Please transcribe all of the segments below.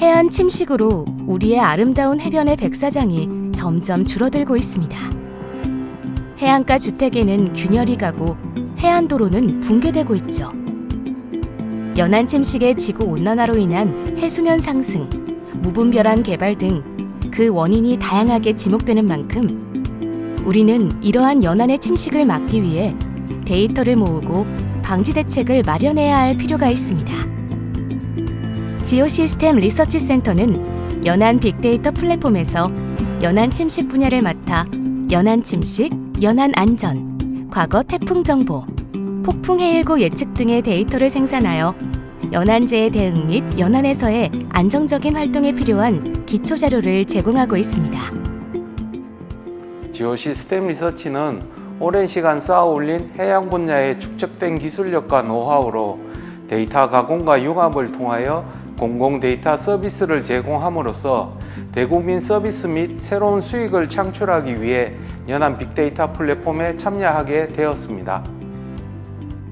해안 침식으로 우리의 아름다운 해변의 백사장이 점점 줄어들고 있습니다. 해안가 주택에는 균열이 가고 해안도로는 붕괴되고 있죠. 연안 침식의 지구 온난화로 인한 해수면 상승, 무분별한 개발 등 그 원인이 다양하게 지목되는 만큼 우리는 이러한 연안의 침식을 막기 위해 데이터를 모으고 방지 대책을 마련해야 할 필요가 있습니다. 지오 시스템 리서치 센터는 연안 빅데이터 플랫폼에서 연안 침식 분야를 맡아 연안 침식, 연안 안전, 과거 태풍 정보, 폭풍 해일고 예측 등의 데이터를 생산하여 연안재해 대응 및 연안에서의 안정적인 활동에 필요한 기초 자료를 제공하고 있습니다. 지오 시스템 리서치는 오랜 시간 쌓아 올린 해양 분야의 축적된 기술력과 노하우로 데이터 가공과 융합을 통하여 공공 데이터 서비스를 제공함으로써 대국민 서비스 및 새로운 수익을 창출하기 위해 연안 빅데이터 플랫폼에 참여하게 되었습니다.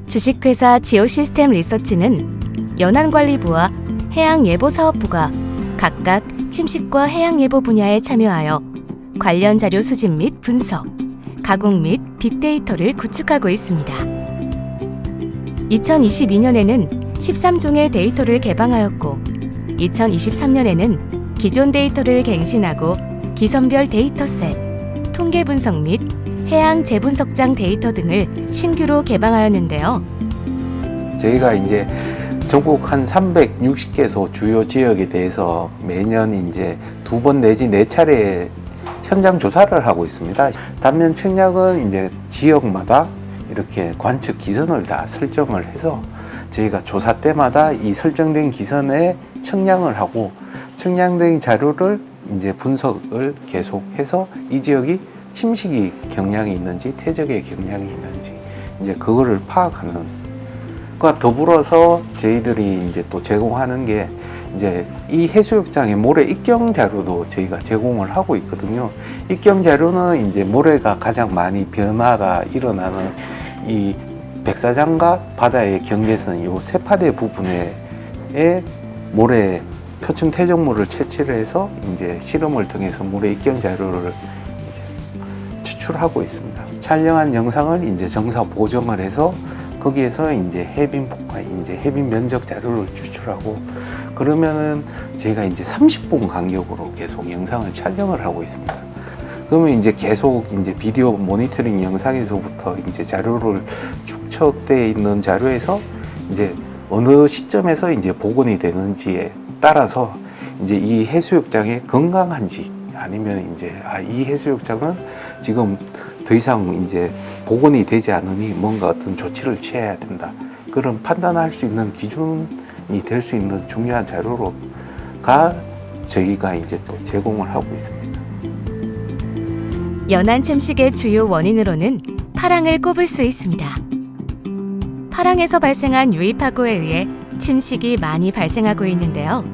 주식회사 지오시스템 리서치는 연안관리부와 해양예보사업부가 각각 침식과 해양예보 분야에 참여하여 관련 자료 수집 및 분석, 가공 및 빅데이터를 구축하고 있습니다. 2022년에는 13종의 데이터를 개방하였고 2023년에는 기존 데이터를 갱신하고 기선별 데이터셋, 통계 분석 및 해양 재분석장 데이터 등을 신규로 개방하였는데요. 저희가 이제 전국 한 360개소 주요 지역에 대해서 매년 이제 두 번 내지 네 차례 현장 조사를 하고 있습니다. 단면 측량은 이제 지역마다 이렇게 관측 기선을 다 설정을 해서 저희가 조사 때마다 이 설정된 기선에 측량을 하고 측량된 자료를 이제 분석을 계속해서 이 지역이 침식이 경향이 있는지 퇴적의 경향이 있는지 이제 그거를 파악하는 과 더불어서 저희들이 이제 또 제공하는 게 이제 이 해수욕장의 모래 입경 자료도 저희가 제공을 하고 있거든요. 입경 자료는 이제 모래가 가장 많이 변화가 일어나는 이 백사장과 바다의 경계선 요 세파대 부분에 모래 표층 퇴적물을 채취를 해서 이제 실험을 통해서 모래 입경 자료를 이제 추출하고 있습니다. 촬영한 영상을 이제 정사 보정을 해서 거기에서 이제 해빈 폭과 이제 해빈 면적 자료를 추출하고 그러면은 제가 이제 30분 간격으로 계속 영상을 촬영을 하고 있습니다. 그러면 이제 계속 이제 비디오 모니터링 영상에서부터 이제 자료를 축적돼 있는 자료에서 이제 어느 시점에서 이제 복원이 되는지에 따라서 이제 이 해수욕장이 건강한지 아니면 이제 아, 이 해수욕장은 지금 더 이상 이제 복원이 되지 않으니 뭔가 어떤 조치를 취해야 된다. 그런 판단할 수 있는 기준이 될 수 있는 중요한 자료로가 저희가 이제 또 제공을 하고 있습니다. 연안 침식의 주요 원인으로는 파랑을 꼽을 수 있습니다. 파랑에서 발생한 유입하고에 의해 침식이 많이 발생하고 있는데요.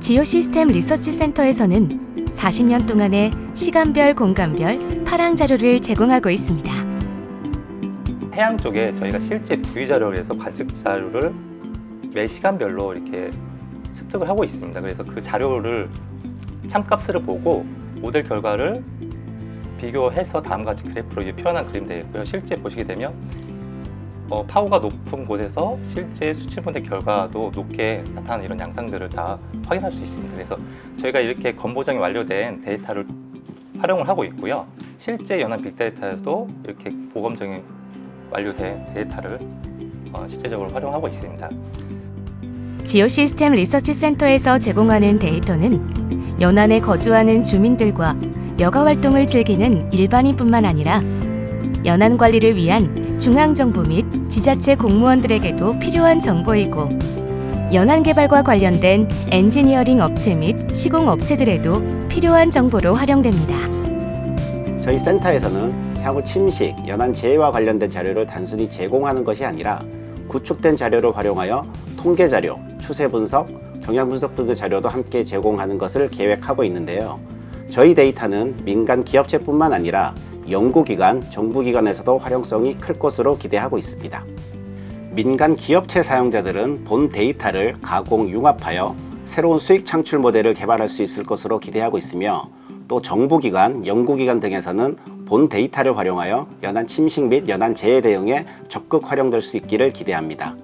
지오시스템 리서치 센터에서는 40년 동안의 시간별, 공간별 파랑 자료를 제공하고 있습니다. 해양 쪽에 저희가 실제 부위 자료를 해서 관측 자료를 매 시간별로 이렇게 습득을 하고 있습니다. 그래서 그 자료를 참값을 보고 모델 결과를 비교해서 다음과 같이 그래프로 표현한 그림 되어 있고요. 실제 보시게 되면 어, 파워가 높은 곳에서 실제 수치분의 결과도 높게 나타나는 이런 양상들을 다 확인할 수 있습니다. 그래서 저희가 이렇게 건보정이 완료된 데이터를 활용을 하고 있고요. 실제 연안 빅데이터에도 이렇게 보검정이 완료된 데이터를 어, 실제적으로 활용하고 있습니다. 지오 시스템 리서치 센터에서 제공하는 데이터는 연안에 거주하는 주민들과 여가 활동을 즐기는 일반인뿐만 아니라 연안 관리를 위한 중앙정부 및 지자체 공무원들에게도 필요한 정보이고 연안 개발과 관련된 엔지니어링 업체 및 시공 업체들에도 필요한 정보로 활용됩니다. 저희 센터에서는 향후 침식, 연안 재해와 관련된 자료를 단순히 제공하는 것이 아니라 구축된 자료를 활용하여 통계 자료, 추세 분석, 경향 분석 등의 자료도 함께 제공하는 것을 계획하고 있는데요. 저희 데이터는 민간 기업체뿐만 아니라 연구기관, 정부기관에서도 활용성이 클 것으로 기대하고 있습니다. 민간 기업체 사용자들은 본 데이터를 가공 융합하여 새로운 수익 창출 모델을 개발할 수 있을 것으로 기대하고 있으며 또 정부기관, 연구기관 등에서는 본 데이터를 활용하여 연안 침식 및 연안 재해 대응에 적극 활용될 수 있기를 기대합니다.